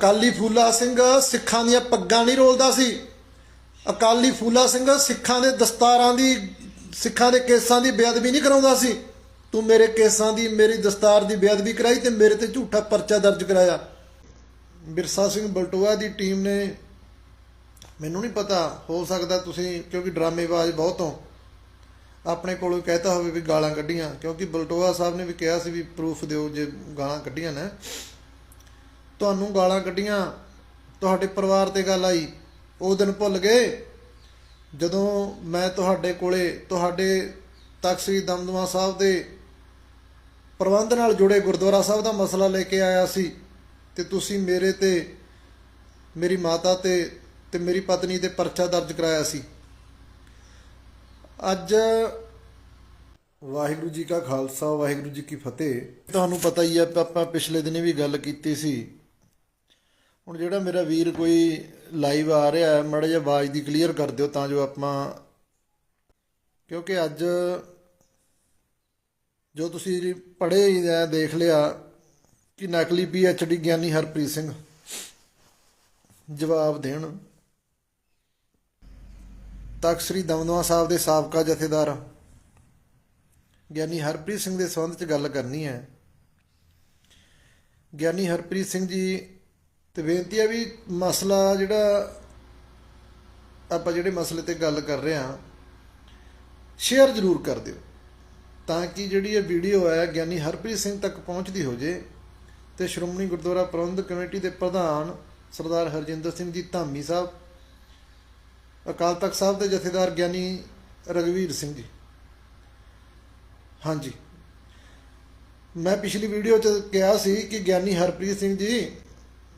ਅਕਾਲੀ ਫੂਲਾ ਸਿੰਘ ਸਿੱਖਾਂ ਦੀਆਂ ਪੱਗਾਂ ਨਹੀਂ ਰੋਲਦਾ ਸੀ। ਅਕਾਲੀ ਫੂਲਾ ਸਿੰਘ ਸਿੱਖਾਂ ਦੇ ਦਸਤਾਰਾਂ ਦੀ, ਸਿੱਖਾਂ ਦੇ ਕੇਸਾਂ ਦੀ ਬੇਅਦਬੀ ਨਹੀਂ ਕਰਾਉਂਦਾ ਸੀ। ਤੂੰ ਮੇਰੇ ਕੇਸਾਂ ਦੀ, ਮੇਰੀ ਦਸਤਾਰ ਦੀ ਬੇਅਦਬੀ ਕਰਾਈ ਤੇ ਮੇਰੇ ਤੇ ਝੂਠਾ ਪਰਚਾ ਦਰਜ ਕਰਾਇਆ। ਬਿਰਸਾ ਸਿੰਘ ਬਲਟੋਆ ਦੀ ਟੀਮ ਨੇ, ਮੈਨੂੰ ਨਹੀਂ ਪਤਾ, ਹੋ ਸਕਦਾ ਤੁਸੀਂ, ਕਿਉਂਕਿ ਡਰਾਮੇਬਾਜ਼ ਬਹੁਤ ਹੋ। ਆਪਣੇ ਕੋਲੋਂ ਕਹਿਤਾ ਹੋਵੇ ਵੀ ਗਾਲਾਂ ਕੱਢੀਆਂ, ਕਿਉਂਕਿ ਬਲਟੋਆ ਸਾਹਿਬ ਨੇ ਵੀ ਕਿਹਾ ਸੀ ਵੀ ਪ੍ਰੂਫ ਦਿਓ ਜੇ ਗਾਲਾਂ ਕੱਢੀਆਂ ਨੇ। ਤੁਹਾਨੂੰ ਗਾਲਾਂ ਕੱਢੀਆਂ, ਤੁਹਾਡੇ ਪਰਿਵਾਰ ਤੇ ਗੱਲ ਆਈ, ਉਹ ਦਿਨ ਭੁੱਲ ਗਏ। ਜਦੋਂ ਮੈਂ ਤੁਹਾਡੇ ਕੋਲੇ, ਤੁਹਾਡੇ ਤਖਤ ਸ੍ਰੀ ਦਮਦਮਾ ਸਾਹਿਬ ਦੇ ਪ੍ਰਬੰਧ ਨਾਲ ਜੁੜੇ ਗੁਰਦੁਆਰਾ ਸਾਹਿਬ ਦਾ ਮਸਲਾ ਲੈ ਕੇ ਆਇਆ ਸੀ, ਤੇ ਤੁਸੀਂ ਮੇਰੇ ਤੇ, ਮੇਰੀ ਮਾਤਾ ਤੇ ਤੇ ਮੇਰੀ ਪਤਨੀ ਤੇ ਪਰਚਾ ਦਰਜ ਕਰਾਇਆ ਸੀ। ਅੱਜ ਵਾਹਿਗੁਰੂ ਜੀ ਕਾ ਖਾਲਸਾ, ਵਾਹਿਗੁਰੂ ਜੀ ਕੀ ਫਤਿਹ। ਤੁਹਾਨੂੰ ਪਤਾ ਹੀ ਹੈ, ਆਪਾਂ ਪਿਛਲੇ ਦਿਨੇ ਵੀ ਗੱਲ ਕੀਤੀ ਸੀ ਹੁਣ ਜਿਹੜਾ ਮੇਰਾ ਵੀਰ ਕੋਈ ਲਾਈਵ ਆ ਰਿਹਾ ਹੈ, ਮੜਾ ਜਿਹਾ ਆਵਾਜ਼ ਦੀ ਕਲੀਅਰ ਕਰ ਦਿਓ ਤਾਂ ਜੋ ਆਪਾਂ ਕਿਉਂਕਿ ਅੱਜ ਜੋ ਤੁਸੀਂ ਪੜ੍ਹੇ ਹੀ ਹੈ ਦੇਖ ਲਿਆ ਕਿ ਨਕਲੀ ਡੀ ਗਿਆਨੀ ਹਰਪ੍ਰੀਤ ਸਿੰਘ ਜਵਾਬ ਦੇਣ। ਤਖਤ ਸ੍ਰੀ ਦਮਦਮਾ ਸਾਹਿਬ ਦੇ ਸਾਬਕਾ ਜਥੇਦਾਰ ਗਿਆਨੀ ਹਰਪ੍ਰੀਤ ਸਿੰਘ ਦੇ ਸੰਬੰਧ ਚ ਗੱਲ ਕਰਨੀ ਹੈ। ਗਿਆਨੀ ਹਰਪ੍ਰੀਤ ਸਿੰਘ ਜੀ ਤੇ ਬੇਨਤੀ ਹੈ ਵੀ ਮਸਲਾ ਜਿਹੜਾ ਆਪਾਂ ਜਿਹੜੇ ਮਸਲੇ ਤੇ ਗੱਲ ਕਰ ਰਹੇ ਹਾਂ ਸ਼ੇਅਰ ਜ਼ਰੂਰ ਕਰ ਦਿਓ, ਤਾਂ ਕਿ ਜਿਹੜੀ ਇਹ ਵੀਡੀਓ ਹੈ ਗਿਆਨੀ ਹਰਪ੍ਰੀਤ ਸਿੰਘ ਤੱਕ ਪਹੁੰਚਦੀ ਹੋ ਜੇ ਤੇ ਸ਼੍ਰੋਮਣੀ ਗੁਰਦੁਆਰਾ ਪ੍ਰਬੰਧਕ ਕਮੇਟੀ ਦੇ ਪ੍ਰਧਾਨ ਸਰਦਾਰ ਹਰਜਿੰਦਰ ਸਿੰਘ ਜੀ ਧਾਮੀ ਸਾਹਿਬ, ਅਕਾਲ ਤਖਤ ਸਾਹਿਬ ਦੇ ਜਥੇਦਾਰ ਗਿਆਨੀ ਰਗਵੀਰ ਸਿੰਘ ਜੀ। ਹਾਂਜੀ। ਮੈਂ ਪਿਛਲੀ ਵੀਡੀਓ 'ਚ ਕਿਹਾ ਸੀ ਕਿ ਗਿਆਨੀ ਹਰਪ੍ਰੀਤ ਸਿੰਘ ਜੀ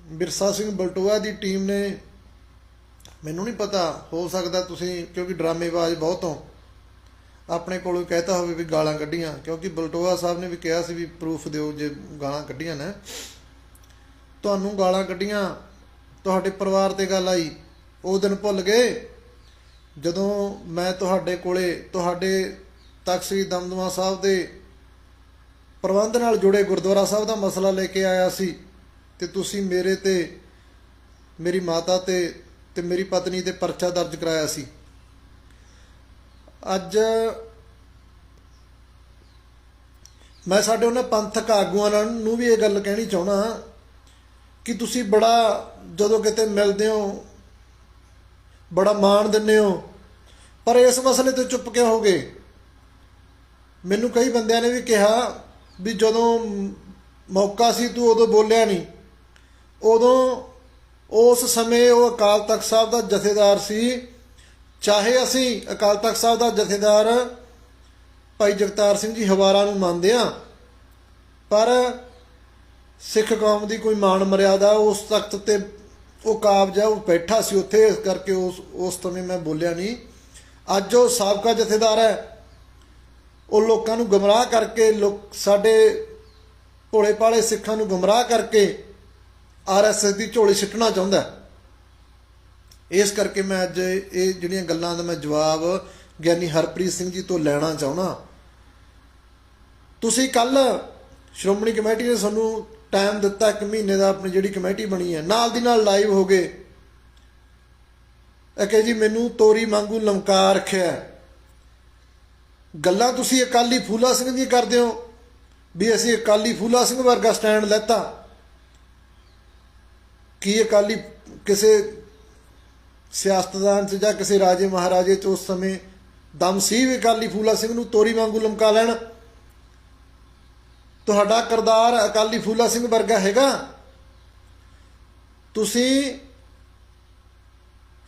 ਬਿਰਸਾ ਸਿੰਘ ਬਲਟੋਆ ਦੀ ਟੀਮ ਨੇ ਮੈਨੂੰ ਨਹੀਂ ਪਤਾ, ਹੋ ਸਕਦਾ ਤੁਸੀਂ, ਕਿਉਂਕਿ ਡਰਾਮੇਬਾਜ਼ ਬਹੁਤ ਹੋ। ਆਪਣੇ ਕੋਲੋਂ ਕਹਿਤਾ ਹੋਵੇ ਵੀ ਗਾਲਾਂ ਕੱਢੀਆਂ, ਕਿਉਂਕਿ ਬਲਟੋਆ ਸਾਹਿਬ ਨੇ ਵੀ ਕਿਹਾ ਸੀ ਵੀ ਪ੍ਰੂਫ ਦਿਓ ਜੇ ਗਾਲਾਂ ਕੱਢੀਆਂ ਨੇ। ਤੁਹਾਨੂੰ ਗਾਲਾਂ ਕੱਢੀਆਂ, ਤੁਹਾਡੇ ਪਰਿਵਾਰ ਤੇ ਗੱਲ ਆਈ, ਉਹ ਦਿਨ ਭੁੱਲ ਗਏ। ਜਦੋਂ ਮੈਂ ਤੁਹਾਡੇ ਕੋਲੇ, ਤੁਹਾਡੇ ਤਖਤ ਸ੍ਰੀ ਦਮਦਮਾ ਸਾਹਿਬ ਦੇ ਪ੍ਰਬੰਧ ਨਾਲ ਜੁੜੇ ਗੁਰਦੁਆਰਾ ਸਾਹਿਬ ਦਾ ਮਸਲਾ ਲੈ ਕੇ ਆਇਆ ਸੀ ਤੇ ਤੁਸੀਂ ਮੇਰੇ ਤੇ, ਮੇਰੀ ਮਾਤਾ ਤੇ ਤੇ ਮੇਰੀ ਪਤਨੀ ਤੇ ਪਰਚਾ ਦਰਜ ਕਰਾਇਆ ਸੀ। ਅੱਜ ਮੈਂ ਸਾਡੇ ਉਹਨਾਂ ਪੰਥਕ ਆਗੂਆਂ ਨਾਲ ਨੂੰ ਵੀ ਇਹ ਗੱਲ ਕਹਿਣੀ ਚਾਹਣਾ ਕਿ ਤੁਸੀਂ ਬੜਾ ਜਦੋਂ ਕਿਤੇ ਮਿਲਦੇ ਹੋ, ਬੜਾ ਮਾਣ ਦਿੰਦੇ ਹੋ, ਪਰ ਇਸ ਮਸਲੇ ਤੇ ਚੁੱਪ ਕਿਉਂ ਹੋ ਗਏ? ਮੈਨੂੰ ਕਈ ਬੰਦਿਆਂ ਨੇ ਵੀ ਕਿਹਾ ਵੀ ਜਦੋਂ ਮੌਕਾ ਸੀ ਤੂੰ ਉਦੋਂ ਬੋਲਿਆ ਨਹੀਂ। ਉਦੋਂ ਉਸ ਸਮੇਂ ਉਹ ਅਕਾਲ ਤਖਤ ਸਾਹਿਬ ਦਾ ਜਥੇਦਾਰ ਸੀ। ਚਾਹੇ ਅਸੀਂ ਅਕਾਲ ਤਖਤ ਸਾਹਿਬ ਦਾ ਜਥੇਦਾਰ ਭਾਈ ਜਗਤਾਰ ਸਿੰਘ ਜੀ ਹਵਾਰਾ ਨੂੰ ਮੰਨਦੇ ਆ ਪਰ ਸਿੱਖ ਕੌਮ ਦੀ ਕੋਈ ਮਾਣ ਮਰਿਆਦਾ ਉਸ ਤਖਤ ਤੇ ਉਹ ਕਾਬਜ ਹੈ, ਉਹ ਬੈਠਾ ਸੀ ਉੱਥੇ, ਇਸ ਕਰਕੇ ਉਸ ਉਸ ਸਮੇਂ ਮੈਂ ਬੋਲਿਆ ਨਹੀਂ। ਅੱਜ ਉਹ ਸਾਬਕਾ ਜਥੇਦਾਰ ਹੈ। ਉਹ ਲੋਕਾਂ ਨੂੰ ਗਮਰਾਹ ਕਰਕੇ, ਲੋਕ ਸਾਡੇ ਭੋਲੇ ਭਾਲੇ ਸਿੱਖਾਂ ਨੂੰ ਗਮਰਾਹ ਕਰਕੇ ਆਰਐਸਐਸ ਦੀ ਝੋਲੀ ਸਿੱਟਣਾ ਚਾਹੁੰਦਾ ਇਸ ਕਰਕੇ ਮੈਂ ਅੱਜ ਇਹ ਜਿਹੜੀਆਂ ਗੱਲਾਂ ਦਾ ਮੈਂ ਜਵਾਬ ਗਿਆਨੀ ਹਰਪ੍ਰੀਤ ਸਿੰਘ ਜੀ ਤੋਂ ਲੈਣਾ ਚਾਹੁੰਦਾ। ਤੁਸੀਂ ਕੱਲ ਸ਼੍ਰੋਮਣੀ ਕਮੇਟੀ ਨੇ ਸਾਨੂੰ ਟਾਈਮ ਦਿੱਤਾ ਇੱਕ ਮਹੀਨੇ ਦਾ ਆਪਣੀ ਜਿਹੜੀ ਕਮੇਟੀ ਬਣੀ ਹੈ। ਨਾਲ ਦੀ ਨਾਲ ਲਾਈਵ ਹੋ ਗਏ। ਇਹ ਕਹੇ ਜੀ, ਮੈਨੂੰ ਤੋਰੀ ਵਾਂਗੂ ਲਮਕਾ ਰੱਖਿਆ ਗੱਲਾਂ ਤੁਸੀਂ ਅਕਾਲੀ ਫੂਲਾ ਸਿੰਘ ਦੀ ਕਰਦੇ ਹੋ ਵੀ ਅਸੀਂ ਅਕਾਲੀ ਫੂਲਾ ਸਿੰਘ ਵਰਗਾ ਸਟੈਂਡ ਲੈਤਾ। ਕੀ ਅਕਾਲੀ ਕਿਸੇ ਸਿਆਸਤਦਾਨ ਚ ਜਾਂ ਕਿਸੇ ਰਾਜੇ ਮਹਾਰਾਜੇ ਚ ਉਸ ਸਮੇਂ ਦਮ ਸੀ ਵੀ ਅਕਾਲੀ ਫੂਲਾ ਸਿੰਘ ਨੂੰ ਤੋਰੀ ਵਾਂਗੂ ਲਮਕਾ ਲੈਣ? ਤੁਹਾਡਾ ਕਰਦਾਰ ਅਕਾਲੀ ਫੂਲਾ ਸਿੰਘ ਵਰਗਾ ਹੈਗਾ। ਤੁਸੀਂ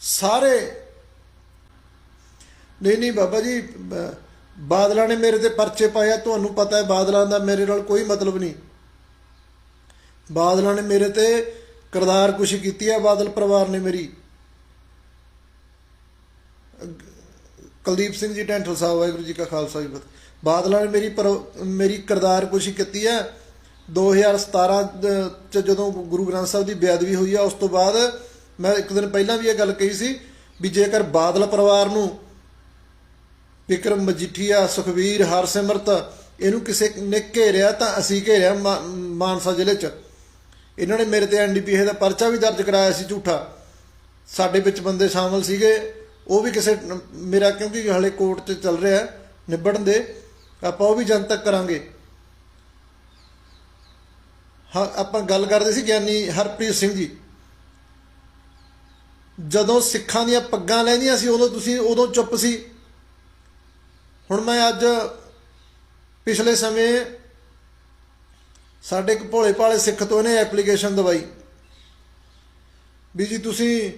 ਸਾਰੇ ਨਹੀਂ ਨਹੀਂ ਬਾਬਾ ਜੀ ਬਾਦਲਾਂ ਨੇ ਮੇਰੇ ਤੇ ਪਰਚੇ ਪਾਇਆ ਤੁਹਾਨੂੰ ਪਤਾ ਹੈ ਬਾਦਲਾਂ ਦਾ ਮੇਰੇ ਨਾਲ ਕੋਈ ਮਤਲਬ ਨਹੀਂ। ਬਾਦਲਾਂ ਨੇ ਮੇਰੇ ਤੇ ਕਰਦਾਰ ਕੁਸ਼ੀ ਕੀਤੀ ਹੈ, ਬਾਦਲ ਪਰਿਵਾਰ ਨੇ ਮੇਰੀ। ਕੁਲਦੀਪ ਸਿੰਘ ਜੀ ਢੈਂਠਲ ਸਾਹਿਬ, ਵਾਹਿਗੁਰੂ ਜੀ ਕਾ ਖਾਲਸਾ ਜੀ ਫਤਿਹ। ਬਾਦਲਾਂ ਨੇ ਮੇਰੀ ਪਰ- ਮੇਰੀ ਕਰਦਾਰ ਕੁਸ਼ੀ ਕੀਤੀ ਹੈ। 2017 ਦ- ਚ ਜਦੋਂ ਗੁਰੂ ਗ੍ਰੰਥ ਸਾਹਿਬ ਦੀ ਬੇਅਦਬੀ ਹੋਈ ਆ, ਉਸ ਤੋਂ ਬਾਅਦ ਮੈਂ ਇੱਕ ਦਿਨ ਪਹਿਲਾਂ ਵੀ ਇਹ ਗੱਲ ਕਹੀ ਸੀ ਵੀ ਜੇਕਰ ਬਾਦਲ ਪਰਿਵਾਰ ਨੂੰ ਵਿਕਰਮ ਮਜੀਠੀਆ ਸੁਖਵੀਰ ਹਰਸਿਮਰਤ ਇਹਨੂੰ ਕਿਸੇ ਨੇ ਘੇਰਿਆ ਤਾਂ ਅਸੀਂ ਘੇਰਿਆ ਮਾ- ਮਾਨਸਾ ਜ਼ਿਲ੍ਹੇ 'ਚ। ਇਹਨਾਂ ਨੇ ਮੇਰੇ ਤੇ ਐਨਡੀਪੀਏ ਦਾ ਪਰਚਾ ਵੀ ਦਰਜ ਕਰਾਇਆ ਸੀ ਝੂਠਾ। ਸਾਡੇ ਵਿੱਚ ਬੰਦੇ ਸ਼ਾਮਲ ਸੀਗੇ। ਉਹ ਵੀ ਕਿਸੇ ਮੇਰਾ ਕਿਉਂਕਿ ਹਲੇ ਕੋਰਟ 'ਚ ਚੱਲ ਰਿਹਾ ਨਿਬੜਨ ਦੇ। ਆਪਾਂ ਉਹ ਵੀ ਜਨਤਕ ਕਰਾਂਗੇ। ਹਾਂ, ਆਪਾਂ ਗੱਲ ਕਰਦੇ ਸੀ ਗਿਆਨੀ ਹਰਪ੍ਰੀਤ ਸਿੰਘ ਜੀ। ਜਦੋਂ ਸਿੱਖਾਂ ਦੀਆਂ ਪੱਗਾਂ ਲੈਂਦੀਆਂ ਸੀ, ਉਦੋਂ ਤੁਸੀਂ ਉਦੋਂ ਚੁੱਪ ਸੀ। ਹੁਣ ਮੈਂ ਅੱਜ ਪਿਛਲੇ ਸਮੇਂ ਸਾਡੇ ਇੱਕ ਭੋਲੇ ਭਾਲੇ ਸਿੱਖ ਤੋਂ ਇਹਨੇ ਐਪਲੀਕੇਸ਼ਨ ਦਵਾਈ। ਵੀ ਜੀ ਤੁਸੀਂ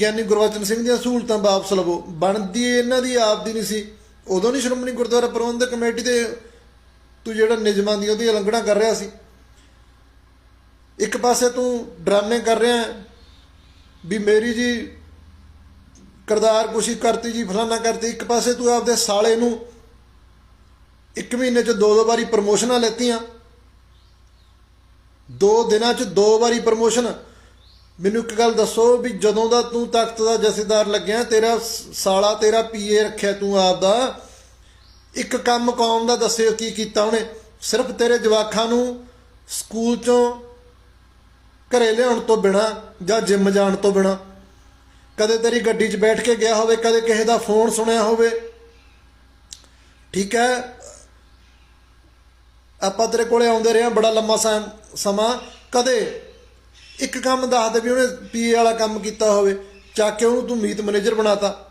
ਗਿਆਨੀ ਗੁਰਵਚਨ ਸਿੰਘ ਦੀਆਂ ਸਹੂਲਤਾਂ ਵਾਪਸ ਲਵੋ। ਬਣਦੀ ਇਹਨਾਂ ਦੀ ਆਪ ਦੀ ਨਹੀਂ ਸੀ। ਉਦੋਂ ਨਹੀਂ ਸ਼੍ਰੋਮਣੀ ਗੁਰਦੁਆਰਾ ਪ੍ਰਬੰਧਕ ਕਮੇਟੀ ਦੇ ਤੂੰ ਜਿਹੜਾ ਨਿਯਮਾਂ ਦੀ ਉਹਦੀ ਉਲੰਘਣਾ ਕਰ ਰਿਹਾ ਸੀ। ਇੱਕ ਪਾਸੇ ਤੂੰ ਡਰਾਮੇ ਕਰ ਰਿਹਾ ਵੀ ਮੇਰੀ ਜੀ ਕਰਦਾਰ ਕੁਸ਼ੀ ਕਰਤੀ ਜੀ, ਫਲਾਨਾ ਕਰਤੀ। ਇੱਕ ਪਾਸੇ ਤੂੰ ਆਪਦੇ ਸਾਲੇ ਨੂੰ ਇੱਕ ਮਹੀਨੇ 'ਚ ਦੋ ਦੋ ਵਾਰੀ ਪ੍ਰਮੋਸ਼ਨਾਂ ਲੈਤੀਆਂ। ਦੋ ਦਿਨਾਂ 'ਚ ਦੋ ਵਾਰੀ ਪ੍ਰਮੋਸ਼ਨ ਮੈਨੂੰ ਇੱਕ ਗੱਲ ਦੱਸੋ ਵੀ ਜਦੋਂ ਦਾ ਤੂੰ ਤਖਤ ਦਾ ਜਥੇਦਾਰ ਲੱਗਿਆ, ਤੇਰਾ ਸ- ਸਾਲਾ, ਤੇਰਾ ਪੀਏ ਰੱਖਿਆ ਤੂੰ ਆਪ ਦਾ ਇੱਕ ਕੰਮ ਕੌਮ ਦਾ ਦੱਸਿਓ ਕੀ ਕੀਤਾ ਉਹਨੇ। ਸਿਰਫ ਤੇਰੇ ਜਵਾਖਾਂ ਨੂੰ ਸਕੂਲ 'ਚੋਂ ਘਰੇ ਲਿਆਉਣ ਤੋਂ ਬਿਨਾ ਜਾਂ ਜਿੰਮ ਜਾਣ ਤੋਂ ਬਿਨਾ। ਕਦੇ ਤੇਰੀ ਗੱਡੀ 'ਚ ਬੈਠ ਕੇ ਗਿਆ ਹੋਵੇ, ਕਦੇ ਕਿਸੇ ਦਾ ਫੋਨ ਸੁਣਿਆ ਹੋਵੇ। ਠੀਕ ਹੈ? ਆਪਾਂ ਤੇਰੇ ਕੋਲੇ ਆਉਂਦੇ ਰਹੇ ਹਾਂ, ਬੜਾ ਲੰਮਾ ਸਮਾਂ। ਸਮਾਂ ਕਦੇ ਇੱਕ ਕੰਮ ਦੱਸ ਦੇ ਵੀ ਉਹਨੇ ਪੀਏ ਵਾਲਾ ਕੰਮ ਕੀਤਾ ਹੋਵੇ ਚੱਕ ਕੇ ਉਹਨੂੰ ਤੂੰ ਮੀਤ ਮੈਨੇਜਰ ਬਣਾਤਾ?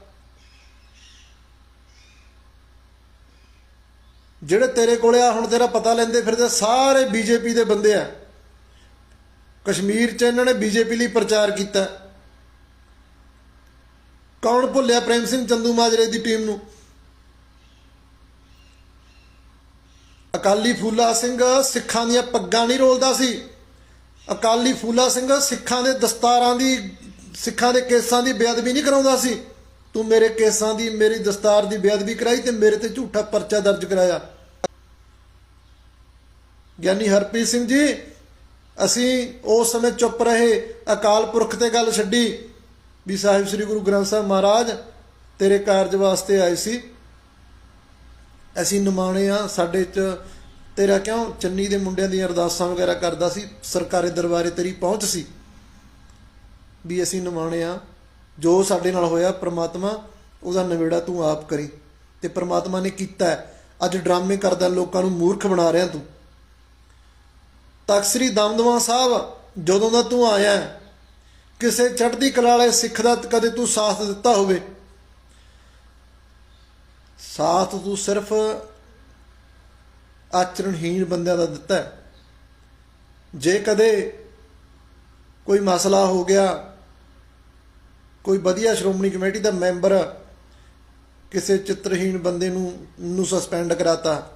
ਜਿਹੜੇ ਤੇਰੇ ਕੋਲੇ ਆ, ਹੁਣ ਤੇਰਾ ਪਤਾ ਲੈਂਦੇ ਫਿਰਦੇ ਸਾਰੇ ਬੀਜੇਪੀ ਦੇ ਬੰਦੇ ਆ। ਕਸ਼ਮੀਰ 'ਚ ਇਹਨਾਂ ਨੇ ਬੀਜੇਪੀ ਲਈ ਪ੍ਰਚਾਰ ਕੀਤਾ। ਕੌਣ ਭੁੱਲਿਆ ਪ੍ਰੇਮ ਸਿੰਘ ਚੰਦੂ ਮਾਜਰੇ ਦੀ ਟੀਮ ਨੂੰ? ਅਕਾਲੀ ਫੂਲਾ ਸਿੰਘ ਸਿੱਖਾਂ ਦੀਆਂ ਪੱਗਾਂ ਨਹੀਂ ਰੋਲਦਾ ਸੀ। ਅਕਾਲੀ ਫੂਲਾ ਸਿੰਘ ਸਿੱਖਾਂ ਦੇ ਦਸਤਾਰਾਂ ਦੀ, ਸਿੱਖਾਂ ਦੇ ਕੇਸਾਂ ਦੀ ਬੇਅਦਬੀ ਨਹੀਂ ਕਰਾਉਂਦਾ ਸੀ। ਤੂੰ ਮੇਰੇ ਕੇਸਾਂ ਦੀ, ਮੇਰੀ ਦਸਤਾਰ ਦੀ ਬੇਅਦਬੀ ਕਰਾਈ ਤੇ ਮੇਰੇ ਤੇ ਝੂਠਾ ਪਰਚਾ ਦਰਜ ਕਰਾਇਆ। ਗਿਆਨੀ ਹਰਪ੍ਰੀਤ ਸਿੰਘ ਜੀ, ਅਸੀਂ ਉਸ ਸਮੇਂ ਚੁੱਪ ਰਹੇ, ਅਕਾਲ ਪੁਰਖ ਤੇ ਗੱਲ ਛੱਡੀ। ਵੀ ਸਾਹਿਬ ਸ੍ਰੀ ਗੁਰੂ ਗ੍ਰੰਥ ਸਾਹਿਬ ਮਹਾਰਾਜ, ਤੇਰੇ ਕਾਰਜ ਵਾਸਤੇ ਆਏ ਸੀ। ਅਸੀਂ ਨਿਮਾਣੇ ਆ, ਸਾਡੇ ਚ ਤੇਰਾ ਕਿਉਂ ਚੰਨੀ ਦੇ ਮੁੰਡਿਆਂ ਦੀਆਂ ਅਰਦਾਸਾਂ ਵਗੈਰਾ ਕਰਦਾ ਸੀ? ਸਰਕਾਰੀ ਦਰਬਾਰੇ ਤੇਰੀ ਪਹੁੰਚ ਸੀ। ਵੀ ਅਸੀਂ ਨਿਮਾਣੇ ਆ, ਜੋ ਸਾਡੇ ਨਾਲ ਹੋਇਆ ਪ੍ਰਮਾਤਮਾ, ਉਹਦਾ ਨਿਬੇੜਾ ਤੂੰ ਆਪ ਕਰੀ। ਤੇ ਪ੍ਰਮਾਤਮਾ ਨੇ ਕੀਤਾ ਅੱਜ ਡਰਾਮੇ ਕਰਦਾ ਲੋਕਾਂ ਨੂੰ ਮੂਰਖ ਬਣਾ ਰਿਹਾ ਤੂੰ। ਤਖਤ ਸ੍ਰੀ ਦਮਦਮਾ ਸਾਹਿਬ, ਜਦੋਂ ਦਾ ਤੂੰ ਆਇਆ ਕਿਸੇ ਚੜ੍ਹਦੀ ਕਲਾ ਵਾਲੇ ਸਿੱਖ ਦਾ ਕਦੇ ਤੂੰ ਸਾਥ ਦਿੱਤਾ ਹੋਵੇ? ਸਾਥ ਤੂੰ ਸਿਰਫ ਆਚਰਣਹੀਣ ਬੰਦਿਆਂ ਦਾ ਦਿੱਤਾ ਜੇ ਕਦੇ ਕੋਈ ਮਸਲਾ ਹੋ ਗਿਆ, ਕੋਈ ਵਧੀਆ ਸ਼੍ਰੋਮਣੀ ਕਮੇਟੀ ਦਾ ਮੈਂਬਰ ਕਿਸੇ ਚਿੱਤਰਹੀਣ ਬੰਦੇ ਨੂੰ ਨੂੰ ਸਸਪੈਂਡ ਕਰਾਤਾ,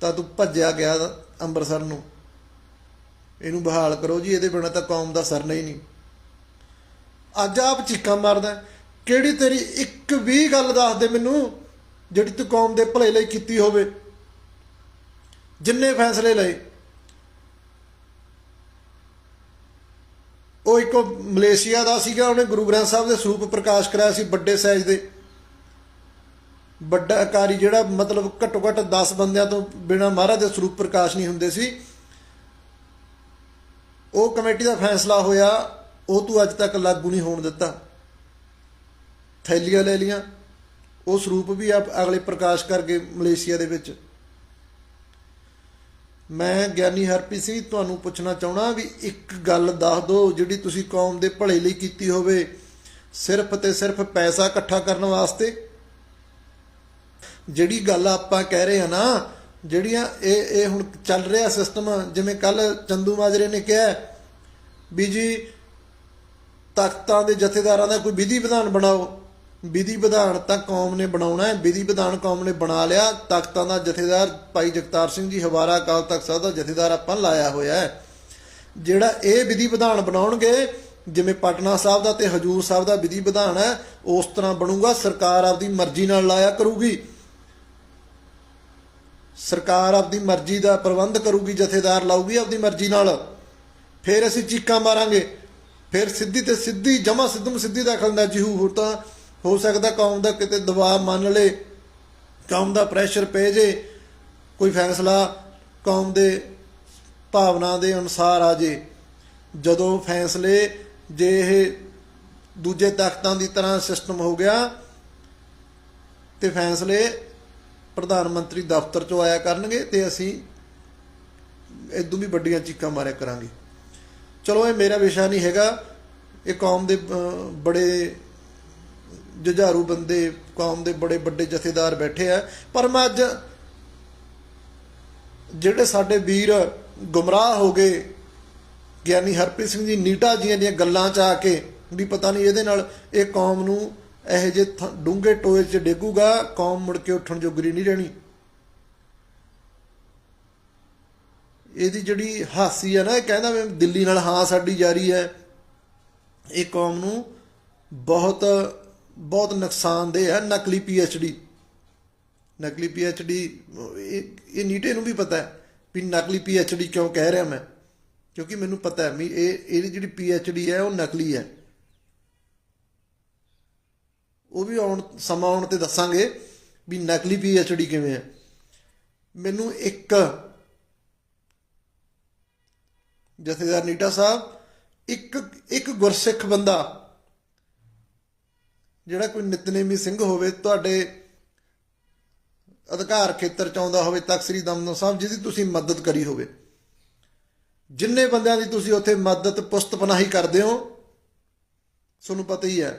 ਤਾਂ ਤੂੰ ਭੱਜਿਆ ਗਿਆ ਅੰਮ੍ਰਿਤਸਰ ਨੂੰ। ਇਹਨੂੰ ਬਹਾਲ ਕਰੋ ਜੀ, ਇਹਦੇ ਬਿਨਾਂ ਤਾਂ ਕੌਮ ਦਾ ਸਰਨਾ ਹੀ ਨਹੀਂ। ਅੱਜ ਆਪ ਚੀਕਾਂ ਮਾਰਦਾ ਕਿਹੜੀ ਤੇਰੀ ਇੱਕ ਵੀ ਗੱਲ ਦੱਸ ਦੇ ਮੈਨੂੰ? ਜਿਹੜੀ ਤੂੰ ਕੌਮ ਦੇ ਭਲੇ ਲਈ ਕੀਤੀ ਹੋਵੇ, ਜਿੰਨੇ ਫੈਸਲੇ ਲਏ, ਉਹ ਇੱਕ ਮਲੇਸ਼ੀਆ ਦਾ ਸੀਗਾ, ਉਹਨੇ ਗੁਰੂ ਗ੍ਰੰਥ ਸਾਹਿਬ ਦੇ ਸਰੂਪ ਪ੍ਰਕਾਸ਼ ਕਰਾਇਆ ਸੀ ਵੱਡੇ ਸਾਈਜ਼ ਦੇ। ਵੱਡਾ ਅਕਾਰੀ ਜਿਹੜਾ ਮਤਲਬ ਘੱਟੋ ਘੱਟ 10 ਬੰਦਿਆਂ ਤੋਂ ਬਿਨਾ ਮਹਾਰਾਜ ਦੇ ਸਰੂਪ ਪ੍ਰਕਾਸ਼ ਨਹੀਂ ਹੁੰਦੇ ਸੀ। ਉਹ ਕਮੇਟੀ ਦਾ ਫੈਸਲਾ ਹੋਇਆ, ਉਹ ਤੂੰ ਅੱਜ ਤੱਕ ਲਾਗੂ ਨਹੀਂ ਹੋਣ ਦਿੱਤਾ। ਥੈਲੀਆਂ ਲੈ ਲੀਆਂ ਉਹ ਸਰੂਪ ਵੀ ਆਪ ਅਗਲੇ ਪ੍ਰਕਾਸ਼ ਕਰਕੇ ਮਲੇਸ਼ੀਆ ਦੇ ਵਿੱਚ। ਮੈਂ ਗਿਆਨੀ ਹਰਪ੍ਰੀਤ ਸਿੰਘ ਤੁਹਾਨੂੰ ਪੁੱਛਣਾ ਚਾਹਣਾ ਵੀ ਇੱਕ ਗੱਲ ਦੱਸ ਦਿਓ ਜਿਹੜੀ ਤੁਸੀਂ ਕੌਮ ਦੇ ਭਲੇ ਲਈ ਕੀਤੀ ਹੋਵੇ, ਸਿਰਫ ਤੇ ਸਿਰਫ ਪੈਸਾ ਇਕੱਠਾ ਕਰਨ ਵਾਸਤੇ। ਜਿਹੜੀ ਗੱਲ ਆਪਾਂ ਕਹਿ ਰਹੇ ਆ ਨਾ, ਜਿਹੜੀਆਂ ਇਹ ਇਹ ਹੁਣ ਚੱਲ ਰਿਹਾ ਸਿਸਟਮ ਜਿਵੇਂ ਕੱਲ ਚੰਦੂ ਮਾਜਰੇ ਨੇ ਕਿਹਾ ਵੀ ਜੀ, ਤਖਤਾਂ ਦੇ ਜਥੇਦਾਰਾਂ ਦਾ ਕੋਈ ਵਿਧੀ ਵਿਧਾਨ ਬਣਾਓ। ਵਿਧੀ ਵਿਧਾਨ ਤਾਂ ਕੌਮ ਨੇ ਬਣਾਉਣਾ ਹੈ। ਵਿਧੀ ਵਿਧਾਨ ਕੌਮ ਨੇ ਬਣਾ ਲਿਆ। ਤਖਤਾਂ ਦਾ ਜਥੇਦਾਰ ਭਾਈ ਜਗਤਾਰ ਸਿੰਘ ਜੀ ਹਵਾਰਾ ਅਕਾਲ ਤਖਤ ਸਾਹਿਬ ਦਾ ਜਥੇਦਾਰ ਆਪਾਂ ਲਾਇਆ ਹੋਇਆ ਹੈ। ਜਿਹੜਾ ਇਹ ਵਿਧੀ ਵਿਧਾਨ ਬਣਾਉਣਗੇ, ਜਿਵੇਂ ਪਟਨਾ ਸਾਹਿਬ ਦਾ ਤੇ ਹਜੂਰ ਸਾਹਿਬ ਦਾ ਵਿਧੀ ਵਿਧਾਨ ਹੈ, ਉਸ ਤਰ੍ਹਾਂ ਬਣੂਗਾ। ਸਰਕਾਰ ਆਪਦੀ ਮਰਜ਼ੀ ਨਾਲ ਲਾਇਆ ਕਰੂਗੀ। ਸਰਕਾਰ ਆਪਦੀ ਮਰਜ਼ੀ ਦਾ ਪ੍ਰਬੰਧ ਕਰੂਗੀ, ਜਥੇਦਾਰ ਲਾਊਗੀ ਆਪਦੀ ਮਰਜ਼ੀ ਨਾਲ। ਫਿਰ ਅਸੀਂ ਚੀਕਾਂ ਮਾਰਾਂਗੇ। ਫਿਰ ਸਿੱਧੀ ਤੇ ਸਿੱਧੀ, ਜਮਾ ਸਿੱਧਮ ਸਿੱਧੀ ਦਾ ਖਲਦਾ ਜੀਹੂ ਹੋ ਤਾਂ ਹੋ ਸਕਦਾ ਕੌਮ ਦਾ ਕਿਤੇ ਦਬਾਅ ਮੰਨ ਲੇ, ਕੌਮ ਦਾ ਪ੍ਰੈਸ਼ਰ ਪੈ ਜੇ, ਕੋਈ ਫੈਸਲਾ ਕੌਮ ਦੇ ਭਾਵਨਾ ਦੇ ਅਨੁਸਾਰ ਆ ਜੇ। ਜਦੋਂ ਫੈਸਲੇ ਜੇ ਇਹ ਦੂਜੇ ਤਖਤਾਂ ਦੀ ਤਰ੍ਹਾਂ ਸਿਸਟਮ ਹੋ ਗਿਆ, ਤੇ ਫੈਸਲੇ ਪ੍ਰਧਾਨ ਮੰਤਰੀ ਦਫ਼ਤਰ ਚੋਂ ਆਇਆ ਕਰਨਗੇ ਤੇ ਅਸੀਂ ਇਦੋਂ ਵੀ ਵੱਡੀਆਂ ਚੀਕਾਂ ਮਾਰਿਆ ਕਰਾਂਗੇ। ਚਲੋ ਇਹ ਮੇਰਾ ਵਿਸ਼ਾ ਨਹੀਂ ਹੈਗਾ, ਇਹ ਕੌਮ ਦੇ ਬੜੇ ਜੁਝਾਰੂ ਬੰਦੇ, ਕੌਮ ਦੇ ਬੜੇ ਵੱਡੇ ਜਥੇਦਾਰ ਬੈਠੇ ਆ। ਪਰ ਮੈਂ ਅੱਜ ਜਿਹੜੇ ਸਾਡੇ ਵੀਰ ਗੁੰਮਰਾਹ ਹੋ ਗਏ, ਗਿਆਨੀ ਹਰਪ੍ਰੀਤ ਸਿੰਘ ਜੀ ਨੀਟਾ ਜੀਆਂ ਦੀਆਂ ਗੱਲਾਂ 'ਚ ਆ ਕੇ ਵੀ ਪਤਾ ਨਹੀਂ ਇਹਦੇ ਨਾਲ ਇਹ ਕੌਮ ਨੂੰ ਇਹੋ ਜਿਹੇ ਥ- ਡੂੰਘੇ ਟੋਏ 'ਚ ਡੇਗੂਗਾ, ਕੌਮ ਮੁੜ ਕੇ ਉੱਠਣ ਜੋਗਰੀ ਨਹੀਂ ਰਹਿਣੀ। ਇਹਦੀ ਜਿਹੜੀ ਹਾਸੀ ਹੈ ਨਾ, ਇਹ ਕਹਿੰਦਾ ਮੈਂ ਦਿੱਲੀ ਨਾਲ ਹਾਂ ਸਾਡੀ ਜਾਰੀ ਹੈ। ਇਹ ਕੌਮ ਨੂੰ ਬਹੁਤ ਬਹੁਤ ਨੁਕਸਾਨਦੇਹ ਹੈ ਨਕਲੀ ਡੀ ਨਕਲੀ ਡੀ ਇਹ ਨੀਟੇ ਨੂੰ ਵੀ ਪਤਾ ਹੈ ਵੀ ਨਕਲੀ ਡੀ ਕਿਉਂ ਕਹਿ ਰਿਹਾ ਮੈਂ। ਕਿਉਂਕਿ ਮੈਨੂੰ ਪਤਾ ਹੈ ਵੀ ਇਹ, ਇਹਦੀ ਜਿਹੜੀ ਡੀ ਹੈ, ਉਹ ਨਕਲੀ ਹੈ। ਉਹ ਵੀ ਆਉਣ, ਸਮਾਂ ਆਉਣ ਤੇ ਦੱਸਾਂਗੇ ਵੀ ਨਕਲੀ ਡੀ ਕਿਵੇਂ ਹੈ। ਮੈਨੂੰ ਇੱਕ ਜਥੇਦਾਰ ਨੀਟਾ ਸਾਹਿਬ, ਇੱਕ ਇੱਕ ਗੁਰਸਿੱਖ ਬੰਦਾ ਜਿਹੜਾ ਕੋਈ ਨਿਤਨੇਮੀ ਸਿੰਘ ਹੋਵੇ, ਤੁਹਾਡੇ ਅਧਿਕਾਰ ਖੇਤਰ ਚ ਆਉਂਦਾ ਹੋਵੇ, ਤਖਤ ਸ੍ਰੀ ਦਮਦਮਾ ਸਾਹਿਬ, ਜਿਹਦੀ ਤੁਸੀਂ ਮਦਦ ਕਰੀ ਹੋਵੇ। ਜਿੰਨੇ ਬੰਦਿਆਂ ਦੀ ਤੁਸੀਂ ਉੱਥੇ ਮਦਦ ਪੁਸਤ ਪਨਾਹੀ ਕਰਦੇ ਹੋ, ਤੁਹਾਨੂੰ ਪਤਾ ਹੀ ਹੈ,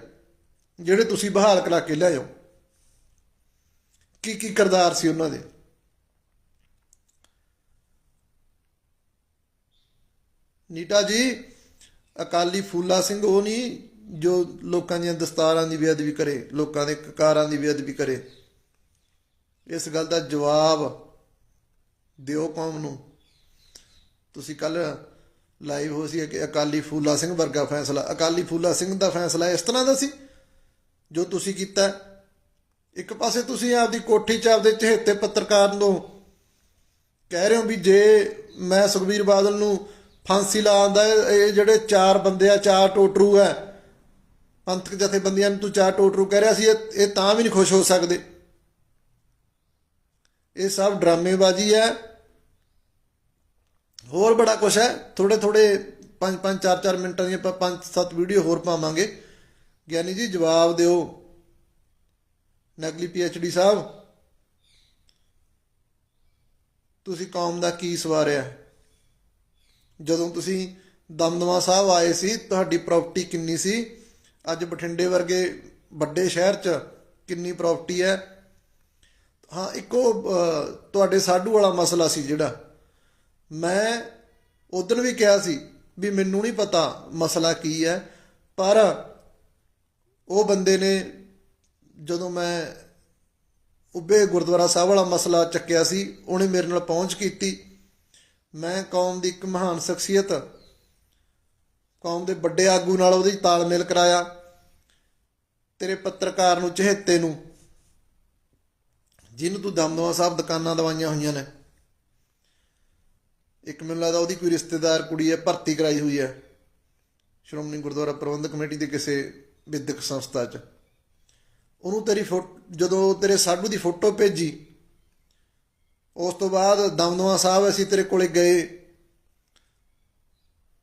ਜਿਹੜੇ ਤੁਸੀਂ ਬਹਾਲ ਕਰਾ ਕੇ ਲਿਆਇਓ ਕੀ ਕੀ ਕਰਦਾਰ ਸੀ ਉਹਨਾਂ ਦੇ? ਨੀਟਾ ਜੀ, ਅਕਾਲੀ ਫੂਲਾ ਸਿੰਘ ਉਹ ਨਹੀਂ ਜੋ ਲੋਕਾਂ ਦੀਆਂ ਦਸਤਾਰਾਂ ਦੀ ਬੇਅਦਬੀ ਕਰੇ, ਲੋਕਾਂ ਦੇ ਕਕਾਰਾਂ ਦੀ ਬੇਅਦਬੀ ਕਰੇ, ਇਸ ਗੱਲ ਦਾ ਜਵਾਬ ਦਿਓ ਕੌਮ ਨੂੰ। ਤੁਸੀਂ ਕੱਲ ਲਾਈਵ ਹੋ ਸੀ ਕਿ ਅਕਾਲੀ ਫੂਲਾ ਸਿੰਘ ਵਰਗਾ ਫੈਸਲਾ, ਅਕਾਲੀ ਫੂਲਾ ਸਿੰਘ ਦਾ ਫੈਸਲਾ ਇਸ ਤਰ੍ਹਾਂ ਦਾ ਸੀ, ਜੋ ਤੁਸੀਂ ਕੀਤਾ। ਇੱਕ ਪਾਸੇ ਤੁਸੀਂ ਆਪਦੀ ਕੋਠੀ 'ਚ ਆਪਦੇ ਚਹੇਤੇ ਪੱਤਰਕਾਰ ਨੂੰ ਕਹਿ ਰਹੇ ਹੋ ਵੀ ਜੇ ਮੈਂ ਸੁਖਬੀਰ ਬਾਦਲ ਨੂੰ ਫਾਂਸੀ ਲਾਉਂਦਾ ਇਹ ਜਿਹੜੇ ਚਾਰ ਬੰਦੇ ਆ, ਚਾਰ ਟੋਟਰੂ ਹੈ ਪੰਥਕ ਜਥੇਬੰਦੀਆਂ ਨੂੰ ਤੂੰ ਚਾਰ ਟੋਟਰੂ ਕਹਿ ਰਿਹਾ ਸੀ, ਇਹ ਤਾਂ ਵੀ ਨਹੀਂ ਖੁਸ਼ ਹੋ ਸਕਦੇ। ਇਹ ਸਭ ਡਰਾਮੇਬਾਜ਼ੀ ਹੈ। ਹੋਰ ਬੜਾ ਕੁਝ ਹੈ। ਥੋੜੇ ਥੋੜੇ 5 5 4 4 ਮਿੰਟਾਂ ਦੀਆਂ ਆਪਾਂ 5 7 ਵੀਡੀਓ ਹੋਰ ਪਾਵਾਂਗੇ। ਗਿਆਨੀ ਜੀ, ਜਵਾਬ ਦਿਓ। ਨਕਲੀ ਪੀ ਐਚ ਡੀ ਸਾਹਿਬ, ਤੁਸੀਂ ਕੌਮ ਦਾ ਕੀ ਸਵਾਰਿਆ? ਜਦੋਂ ਤੁਸੀਂ ਦਮਦਮਾ ਸਾਹਿਬ ਆਏ ਸੀ, ਤੁਹਾਡੀ ਪ੍ਰਾਪਰਟੀ ਕਿੰਨੀ ਸੀ? ਅੱਜ ਬਠਿੰਡੇ ਵਰਗੇ ਵੱਡੇ ਸ਼ਹਿਰ 'ਚ ਕਿੰਨੀ ਪ੍ਰਾਪਰਟੀ ਹੈ। ਹਾਂ, ਇੱਕੋ ਤੁਹਾਡੇ ਸਾਡੂ ਵਾਲਾ ਮਸਲਾ ਸੀ ਜਿਹੜਾ। ਮੈਂ ਉਦੋਂ ਵੀ ਕਿਹਾ ਸੀ ਵੀ ਮੈਨੂੰ ਨਹੀਂ ਪਤਾ ਮਸਲਾ ਕੀ ਹੈ, ਪਰ ਉਹ ਬੰਦੇ ਨੇ ਜਦੋਂ ਮੈਂ ਉੱਬੇ ਗੁਰਦੁਆਰਾ ਸਾਹਿਬ ਵਾਲਾ ਮਸਲਾ ਚੱਕਿਆ ਸੀ, ਉਹਨੇ ਮੇਰੇ ਨਾਲ ਪਹੁੰਚ ਕੀਤੀ। ਮੈਂ ਕੌਮ ਦੀ ਇੱਕ ਮਹਾਨ ਸ਼ਖਸੀਅਤ ਕੌਮ ਦੇ ਵੱਡੇ ਆਗੂ ਨਾਲ ਉਹਦੀ ਤਾਲਮੇਲ ਕਰਾਇਆ। ਤੇਰੇ ਪੱਤਰਕਾਰ ਨੂੰ, ਚਹੇਤੇ ਨੂੰ ਜਿਹਨੂੰ ਤੂੰ ਦਮਦਮਾ ਸਾਹਿਬ ਦੁਕਾਨਾਂ ਦਵਾਈਆਂ ਹੋਈਆਂ ਨੇ। ਇੱਕ ਮੈਨੂੰ ਲੱਗਦਾ ਉਹਦੀ ਕੋਈ ਰਿਸ਼ਤੇਦਾਰ, ਕੁੜੀ ਹੈ, ਭਰਤੀ ਕਰਾਈ ਹੋਈ ਹੈ। ਸ਼੍ਰੋਮਣੀ ਗੁਰਦੁਆਰਾ ਪ੍ਰਬੰਧਕ ਕਮੇਟੀ ਦੇ ਕਿਸੇ ਵਿਦਿਅਕ ਸੰਸਥਾ 'ਚ। ਉਹਨੂੰ ਤੇਰੀ ਫੋਟੋ ਜਦੋਂ ਤੇਰੇ ਸਾਡੂ ਦੀ ਫੋਟੋ ਭੇਜੀ, ਉਸ ਤੋਂ ਬਾਅਦ ਦਮਦਮਾ ਸਾਹਿਬ ਅਸੀਂ ਤੇਰੇ ਕੋਲੇ ਗਏ।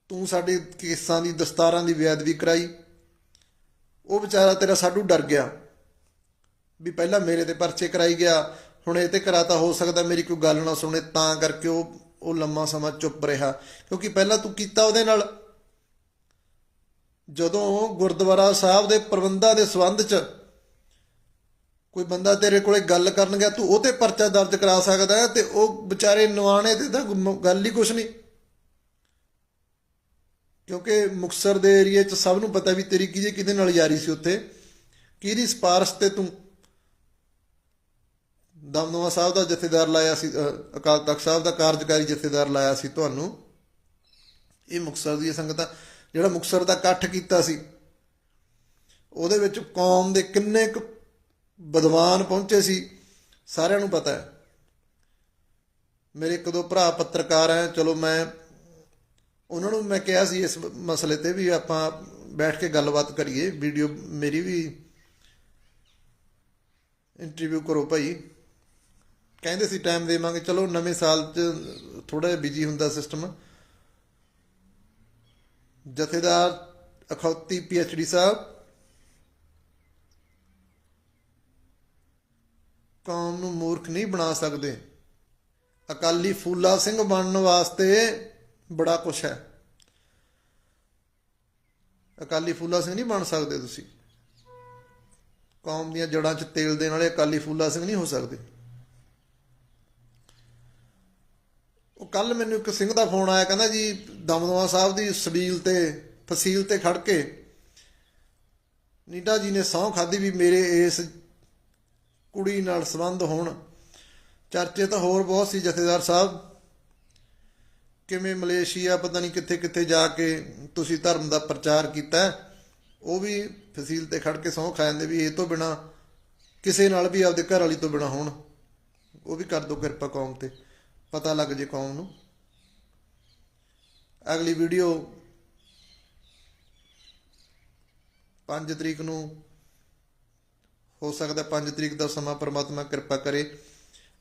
ਤੂੰ ਸਾਡੇ ਕੇਸਾਂ ਦੀ, ਦਸਤਾਰਾਂ ਦੀ ਬੇਅਦਬੀ ਕਰਾਈ। ਉਹ ਵਿਚਾਰਾ ਤੇਰਾ ਸਾਡੂ ਡਰ ਗਿਆ ਵੀ ਪਹਿਲਾਂ ਮੇਰੇ ਤੇ ਪਰਚੇ ਕਰਾਈ ਗਿਆ, ਹੁਣ ਇਹ ਤੇ ਕਰਾਤਾ ਹੋ ਸਕਦਾ ਮੇਰੀ ਕੋਈ ਗੱਲ ਨਾ ਸੁਣੇ, ਤਾਂ ਕਰਕੇ ਉਹ ਉਹ ਲੰਮਾ ਸਮਾਂ ਚੁੱਪ ਰਿਹਾ। ਕਿਉਂਕਿ ਪਹਿਲਾਂ ਤੂੰ ਕੀਤਾ ਉਹਦੇ ਨਾਲ। ਜਦੋਂ ਗੁਰਦੁਆਰਾ ਸਾਹਿਬ ਦੇ ਪ੍ਰਬੰਧਾਂ ਦੇ ਸੰਬੰਧ 'ਚ ਕੋਈ ਬੰਦਾ ਤੇਰੇ ਕੋਲੇ ਗੱਲ ਕਰਨ ਗਿਆ, ਤੂੰ ਉਹ ਤੇ ਪਰਚਾ ਦਰਜ ਕਰਾ ਸਕਦਾ ਹੈ ਤੇ ਉਹ ਵਿਚਾਰੇ ਨਿਵਾਣੇ ਤੇ ਤਾਂ ਮ- ਗੱਲ ਹੀ ਕੁਛ ਨਹੀਂ। ਕਿਉਂਕਿ ਮੁਕਸਰ ਦੇ ਏਰੀਏ 'ਚ ਸਭ ਨੂੰ ਪਤਾ ਵੀ ਤੇਰੀ ਕਿਹਦੇ ਕਿਹਦੇ ਨਾਲ ਯਾਰੀ ਸੀ ਉੱਥੇ। ਕਿਹਦੀ ਸਪਾਰਸ਼ ਤੇ ਤੂੰ ਦਮਦਮਾ ਸਾਹਿਬ ਦਾ ਜਥੇਦਾਰ ਲਾਇਆ ਸੀ ਅਕਾਲ ਤਖਤ ਸਾਹਿਬ ਦਾ ਕਾਰਜਕਾਰੀ ਜਥੇਦਾਰ ਲਾਇਆ ਸੀ ਤੁਹਾਨੂੰ। ਇਹ ਮੁਕਸਰ ਦੀ ਸੰਗਤਾਂ, ਜਿਹੜਾ ਮੁਕਸਰ ਦਾ ਇਕੱਠ ਕੀਤਾ ਸੀ, ਉਹਦੇ ਵਿੱਚ ਕੌਮ ਦੇ ਕਿੰਨੇ ਕੁ ਵਿਦਵਾਨ ਪਹੁੰਚੇ ਸੀ, ਸਾਰਿਆਂ ਨੂੰ ਪਤਾ ਹੈ। ਮੇਰੇ ਇੱਕ ਦੋ ਭਰਾ ਪੱਤਰਕਾਰ ਹੈ, ਚਲੋ ਮੈਂ ਉਹਨਾਂ ਨੂੰ ਮੈਂ ਕਿਹਾ ਸੀ ਇਸ ਮਸਲੇ ਤੇ ਵੀ ਆਪਾਂ ਬੈਠ ਕੇ ਗੱਲਬਾਤ ਕਰੀਏ। ਵੀਡੀਓ ਮੇਰੀ ਵੀ ਇੰਟਰਵਿਊ ਕਰੋ ਭਾਈ। ਕਹਿੰਦੇ ਸੀ ਟਾਈਮ ਦੇਵਾਂਗੇ। ਚਲੋ ਨਵੇਂ ਸਾਲ 'ਚ ਥੋੜਾ ਜਿਹਾ ਬਿਜ਼ੀ ਹੁੰਦਾ ਸਿਸਟਮ ਜਥੇਦਾਰ ਅਖੌਤੀ ਪੀਐਚਡੀ ਸਾਹਿਬ, ਕੌਮ ਨੂੰ ਮੂਰਖ ਨਹੀਂ ਬਣਾ ਸਕਦੇ। ਅਕਾਲੀ ਫੂਲਾ ਸਿੰਘ ਬਣਨ ਵਾਸਤੇ ਬੜਾ ਕੁਛ ਹੈ। ਅਕਾਲੀ ਫੂਲਾ ਸਿੰਘ ਨਹੀਂ ਬਣ ਸਕਦੇ ਤੁਸੀਂ। ਕੌਮ ਦੀਆਂ ਜੜਾਂ 'ਚ ਤੇਲ ਦੇਣ ਵਾਲੇ ਅਕਾਲੀ ਫੂਲਾ ਸਿੰਘ ਨਹੀਂ ਹੋ ਸਕਦੇ। ਉਹ ਕੱਲ ਮੈਨੂੰ ਇੱਕ ਸਿੰਘ ਦਾ ਫੋਨ ਆਇਆ, ਕਹਿੰਦਾ ਜੀ, ਦਮਦਮਾ ਸਾਹਿਬ ਦੀ ਸਬੀਲ ਤੇ ਫਸੀਲ ਤੇ ਖੜ ਕੇ ਨੀਟਾ ਜੀ ਨੇ ਸਹੁੰ ਖਾਦੀ ਵੀ ਮੇਰੇ ਇਸ ਕੁੜੀ ਨਾਲ ਸੰਬੰਧ ਹੋਣ। ਚਰਚੇ ਤਾਂ ਹੋਰ ਬਹੁਤ ਸੀ ਜਥੇਦਾਰ ਸਾਹਿਬ। ਕਿਵੇਂ ਮਲੇਸ਼ੀਆ, ਪਤਾ ਨਹੀਂ ਕਿੱਥੇ ਕਿੱਥੇ ਜਾ ਕੇ ਤੁਸੀਂ ਧਰਮ ਦਾ ਪ੍ਰਚਾਰ ਕੀਤਾ ਉਹ ਵੀ ਫਸੀਲ ਤੇ ਖੜ ਕੇ ਸਹੁੰ ਖਾ ਜਾਂਦੇ ਵੀ ਇਹ ਤੋਂ ਬਿਨਾ ਕਿਸੇ ਨਾਲ ਵੀ ਆਪਦੇ ਘਰ ਵਾਲੀ ਤੋਂ ਬਿਨਾ ਹੋਣ, ਉਹ ਵੀ ਕਰ ਦੋ ਕਿਰਪਾ ਕੌਮ ਤੇ, ਪਤਾ ਲੱਗ ਜੇ ਕੌਮ ਨੂੰ। ਅਗਲੀ ਵੀਡੀਓ 5 ਤਰੀਕ ਨੂੰ, ਹੋ ਸਕਦਾ 5 ਤਰੀਕ ਦਾ ਸਮਾਂ ਪਰਮਾਤਮਾ ਕਿਰਪਾ ਕਰੇ।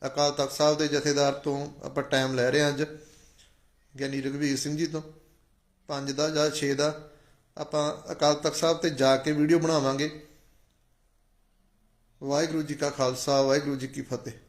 ਅਕਾਲ ਤਖਤ ਸਾਹਿਬ ਦੇ ਜਥੇਦਾਰ ਤੋਂ ਆਪਾਂ ਟਾਈਮ ਲੈ ਰਹੇ ਹਾਂ ਅੱਜ। ਗਿਆਨੀ ਰਘਵੀਰ ਸਿੰਘ ਜੀ ਤੋਂ 5 ਦਾ ਜਾਂ 6 ਦਾ। ਆਪਾਂ ਅਕਾਲ ਤਖਤ ਸਾਹਿਬ ਤੇ ਜਾ ਕੇ ਵੀਡੀਓ ਬਣਾਵਾਂਗੇ। ਵਾਹਿਗੁਰੂ ਜੀ ਕਾ ਖਾਲਸਾ, ਵਾਹਿਗੁਰੂ ਜੀ ਕੀ ਫਤਿਹ।